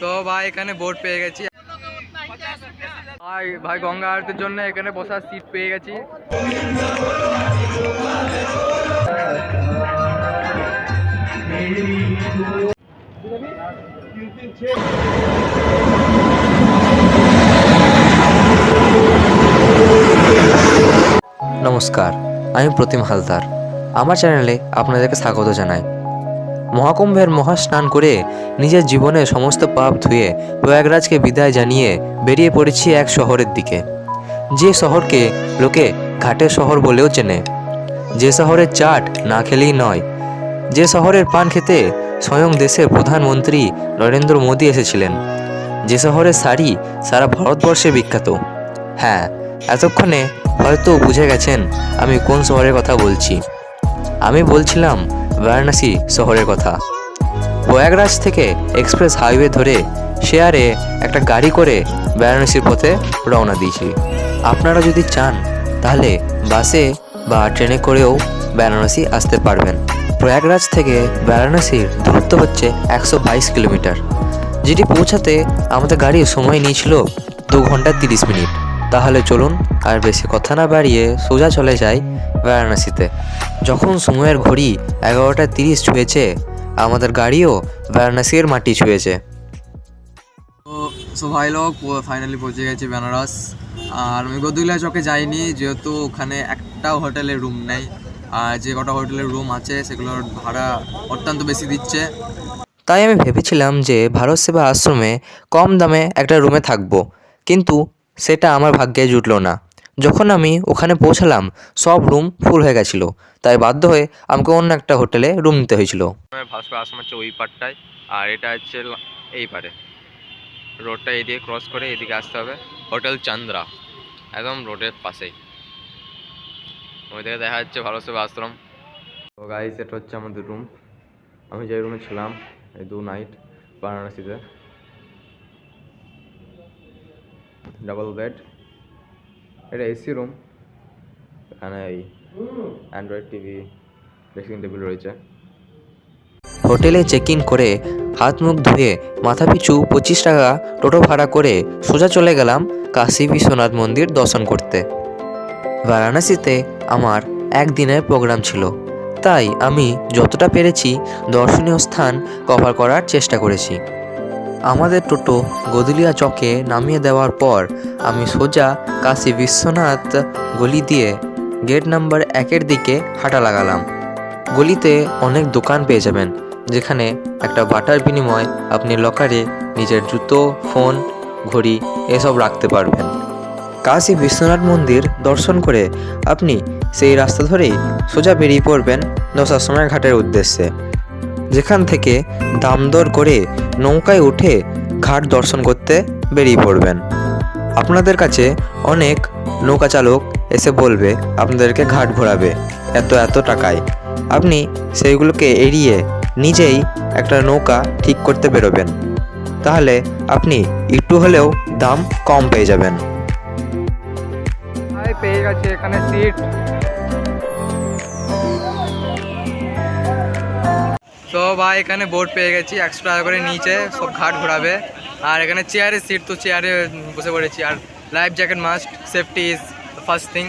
তো ভাই, এখানে বোর্ড পেয়ে গেছি। ভাই ভাই, গঙ্গা আরতির জন্য এখানে বসার সিট পেয়ে গেছি। নমস্কার, আমি প্রতিম হালদার। আমার চ্যানেলে আপনাদেরকে স্বাগত জানাই। মহাকুম্ভের মহাস্নান করে নিজের জীবনে সমস্ত পাপ ধুয়ে প্রয়াগরাজকে বিদায় জানিয়ে বেরিয়ে পড়েছি এক শহরের দিকে। যে শহরকে লোকে ঘাটের শহর বলেও চেনে। যে শহরের চাট না খেলেই নয়। যে শহরের পান খেতে স্বয়ং দেশের প্রধানমন্ত্রী নরেন্দ্র মোদী এসেছিলেন। যে শহরের শাড়ি সারা ভারতবর্ষে বিখ্যাত। হ্যাঁ এতক্ষণে হয়তো বুঝে গেছেন আমি কোন শহরের কথা বলছি। আমি বলছিলাম বারাণসী শহরের কথা। প্রয়াগরাজ থেকে এক্সপ্রেস হাইওয়ে ধরে শেয়ারে একটা গাড়ি করে বারাণসীর পথে রওনা দিয়েছি। আপনারা যদি চান, তাহলে বাসে বা ট্রেনে করেও বারাণসী আসতে পারবেন। প্রয়াগরাজ থেকে বারাণসীর দূরত্ব হচ্ছে একশো বাইশ কিলোমিটার, যেটি পৌঁছাতে আমাদের গাড়ির সময় নিয়েছিল দু ঘণ্টা তিরিশ মিনিট। তাহলে চলুন আর বেশি কথা না বাড়িয়ে সোজা চলে যাই বারাণসীতে। যখন সময়ের ঘড়ি এগারোটা তিরিশ ছুঁয়েছে আমাদের গাড়িও বারাণসীর মাটি ছুঁয়েছে। সো ভাই লোক ফাইনালি পৌঁছে গেছি বেনারস। আর আমি গদুলা চকে যাইনি যেহেতু ওখানে একটাও হোটেলের রুম নেই। আর যে কটা হোটেলের রুম আছে সেগুলোর ভাড়া অত্যন্ত বেশি দিচ্ছে। তাই আমি ভেবেছিলাম যে ভারত সেবা আশ্রমে কম দামে একটা রুমে থাকব। কিন্তু সেটা আমার ভাগ্যে জুটলো না। যখন আমি ওখানে পৌঁছালাম, সব রুম ফুল হয়ে গেছিল। তাই বাধ্য হয়ে আমাকে অন্য একটা হোটেলে রুম নিতে হয়েছিল। হচ্ছে ওই পারটায় আর এটা হচ্ছে এই পারে রোডটা এদিকে ক্রস করে এদিকে আসতে হবে। হোটেল চন্দ্রা, একদম রোডের পাশেই। ওই থেকে দেখা যাচ্ছে ভারত সেবা আশ্রম। তো গাইস এটা হচ্ছে আমাদের রুম আমি যে রুমে ছিলাম, এই দু নাইট বারাণসীতে। ডাবল বেড এটা এসি রুম এখানে এই অ্যান্ড্রয়েড টিভি ড্রেসিং টেবিল রয়েছে। হোটেলে চেক ইন করে হাত মুখ ধুয়ে মাথা পিছু পঁচিশ টাকা টোটো ভাড়া করে সোজা চলে গেলাম কাশী বিশ্বনাথ মন্দির দর্শন করতে। বারাণসীতে আমার একদিনের প্রোগ্রাম ছিল। তাই আমি যতটা পেরেছি দর্শনীয় স্থান কভার করার চেষ্টা করেছি। আমাদের টোটো গদুলিয়া চকে নামিয়ে দেওয়ার পর আমি সোজা কাশী বিশ্বনাথ গলি দিয়ে গেট নাম্বার একের দিকে হাঁটা লাগালাম। গলিতে অনেক দোকান পেয়ে যাবেন, যেখানে একটা বাটার বিনিময় আপনি লকারে নিজের জুতো, ফোন, ঘড়ি এসব রাখতে পারবেন। কাশী বিশ্বনাথ মন্দির দর্শন করে আপনি সেই রাস্তা ধরেই সোজা বেরিয়ে পড়বেন দশাশ্রমের ঘাটের উদ্দেশ্যে। যেখান থেকে দামদর করে নৌকায় উঠে ঘাট দর্শন করতে বেরিয়ে পড়বেন। আপনাদের কাছে অনেক নৌকা চালক এসে বলবে, আপনাদেরকে ঘাট ঘোরাবে এত এত টাকায়। আপনি সেইগুলোকে এড়িয়ে নিজেই একটা নৌকা ঠিক করতে বেরোবেন। তাহলে আপনি একটু হলেও দাম কম পেয়ে যাবেন। পেয়ে গেছে, এখানে সিট ভাই, এখানে বোর্ড পেয়ে গেছি, একশো টাকা করে নিচে, সব ঘাট ঘোরাবে। আর এখানে চেয়ারে সিট তো চেয়ারে বসে পড়েছি। আর life jacket must safety is first thing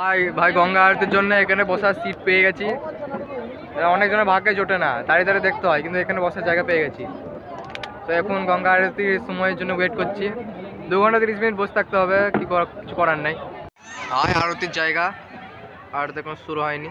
ভাই ভাই গঙ্গা আরতির জন্য এখানে বসার সিট পেয়ে গেছি। অনেকজনের ভাগ্যে জোটে না, দাঁড়িয়ে দাঁড়িয়ে দেখতে হয়, কিন্তু এখানে বসার জায়গা পেয়ে গেছি। তো এখন গঙ্গা আরতির সময়ের জন্য ওয়েট করছি। দু ঘণ্টা তিরিশ মিনিট বসে থাকতে হবে, কি কিছু করার নাই। হাই আরতির জায়গা আরতি এখন শুরু হয়নি।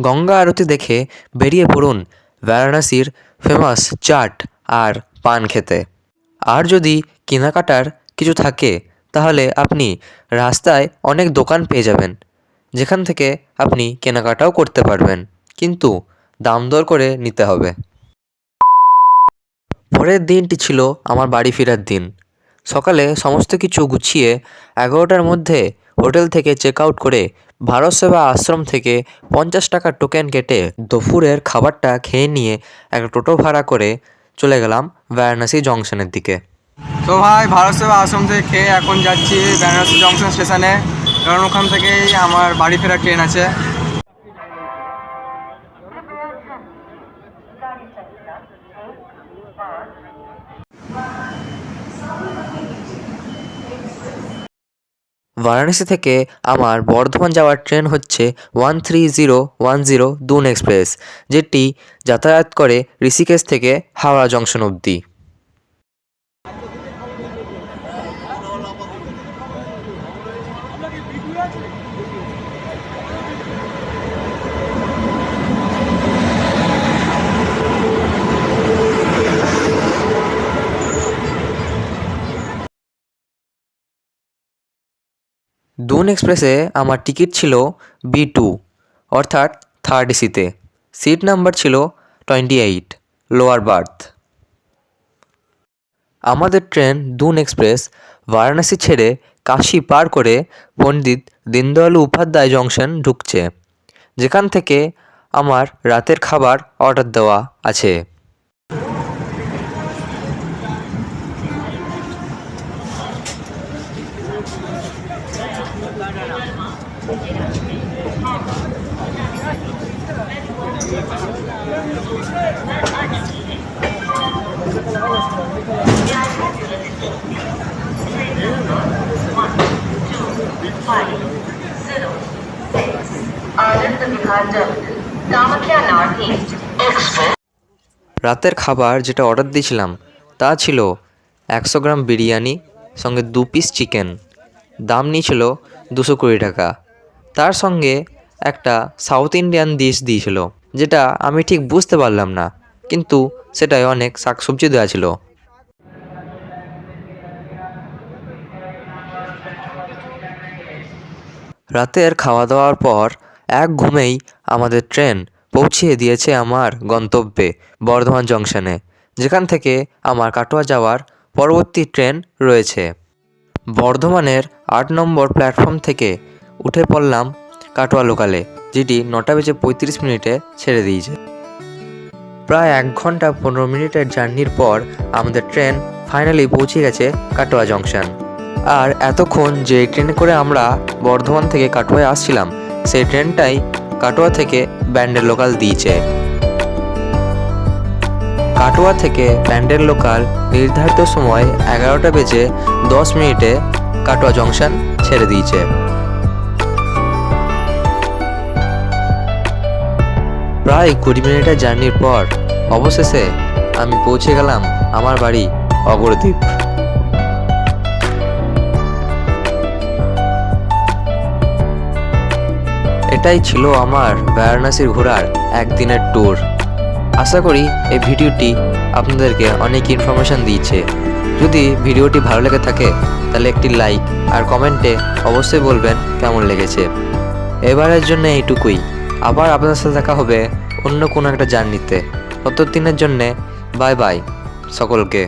গঙ্গা আরতি দেখে বেরিয়ে পড়ুন বারাণসীর ফেমাস চাট আর পান খেতে। আর যদি কেনাকাটার কিছু থাকে, তাহলে আপনি রাস্তায় অনেক দোকান পেয়ে যাবেন। যেখান থেকে আপনি কেনাকাটাও করতে পারবেন, কিন্তু দাম দর করে নিতে হবে। পরের দিনটি ছিল আমার বাড়ি ফেরার দিন। সকালে সমস্ত কিছু গুছিয়ে এগারোটার মধ্যে হোটেল থেকে চেক আউট করে ভারত সেবা আশ্রম থেকে পঞ্চাশ টাকার টোকেন কেটে দুপুরের খাবারটা খেয়ে নিয়ে একটা টোটো ভাড়া করে চলে গেলাম বারাণসী জংশনের দিকে। তো ভাই, ভারত সেবা আশ্রম থেকে খেয়ে এখন যাচ্ছি বেনারসি জংশন স্টেশনে। কারণ ওখান থেকেই আমার বাড়ি ফেরার ট্রেন আছে। বারাণসী থেকে আমার বর্ধমান যাওয়ার ট্রেন হচ্ছে one three zero one zero Doon express যেটি যাতায়াত করে ঋষিকেশ থেকে হাওড়া জংশন অবধি। দুন এক্সপ্রেসে আমার টিকিট ছিল বি টু, অর্থাৎ থার্ড এসিতে সিট নাম্বার ছিল টোয়েন্টি এইট, লোয়ার বার্থ। আমাদের ট্রেন দুন এক্সপ্রেস বারাণসী ছেড়ে কাশি পার করে পণ্ডিত দীনদয়াল উপাধ্যায় জংশন ঢুকছে। যেখান থেকে আমার রাতের খাবার অর্ডার দেওয়া আছে। রাতের খাবার যেটা অর্ডার দিয়েছিলাম, তা ছিল একশো গ্রাম বিরিয়ানি, সঙ্গে দু পিস চিকেন দাম নিয়েছিল দুশো কুড়ি টাকা। তার সঙ্গে একটা সাউথ ইন্ডিয়ান ডিশ দিয়েছিল, যেটা আমি ঠিক বুঝতে পারলাম না, কিন্তু সেটায় অনেক শাকসবজি দেওয়া ছিল। রাতের খাওয়া দাওয়ার পর এক ঘুমেই আমাদের ট্রেন পৌঁছিয়ে দিয়েছে আমার গন্তব্যে, বর্ধমান জংশনে, যেখান থেকে আমার কাটোয়া যাওয়ার পরবর্তী ট্রেন রয়েছে। বর্ধমানের আট নম্বর প্ল্যাটফর্ম থেকে উঠে পড়লাম কাটোয়া লোকালে, যেটি নটা বেজে পঁয়ত্রিশ মিনিটে ছেড়ে দিয়েছে। প্রায় এক ঘণ্টা পনেরো মিনিটের জার্নির পর আমাদের ট্রেন ফাইনালি পৌঁছে গেছে কাটোয়া জংশন। আর এতক্ষণ যে ট্রেনে করে আমরা বর্ধমান থেকে কাটোয়ায় আসছিলাম, সেই ট্রেনটাই কাটোয়া থেকে ব্যান্ডেল লোকাল দিয়েছে। কাটোয়া থেকে ব্যান্ডেল লোকাল নির্ধারিত সময় এগারোটা বেজে দশ মিনিটে কাটোয়া জংশন ছেড়ে দিয়েছে। প্রায় কুড়ি মিনিটের জার্নির পর অবশেষে আমি পৌঁছে গেলাম আমার বাড়ি অগরদ্বীপ। এটাই ছিল আমার বারাণসীর ঘোরার একদিনের ট্যুর আশা করি এই ভিডিওটি আপনাদেরকে অনেক ইনফরমেশান দিয়েছে। যদি ভিডিওটি ভালো লেগে থাকে, তাহলে একটি লাইক আর কমেন্টে অবশ্যই বলবেন কেমন লেগেছে। এবারের জন্য এইটুকুই। আবার আপনাদের সাথে দেখা হবে অন্য কোনো একটা জার্নিতে তত দিনের জন্যে বাই বাই সকলকে।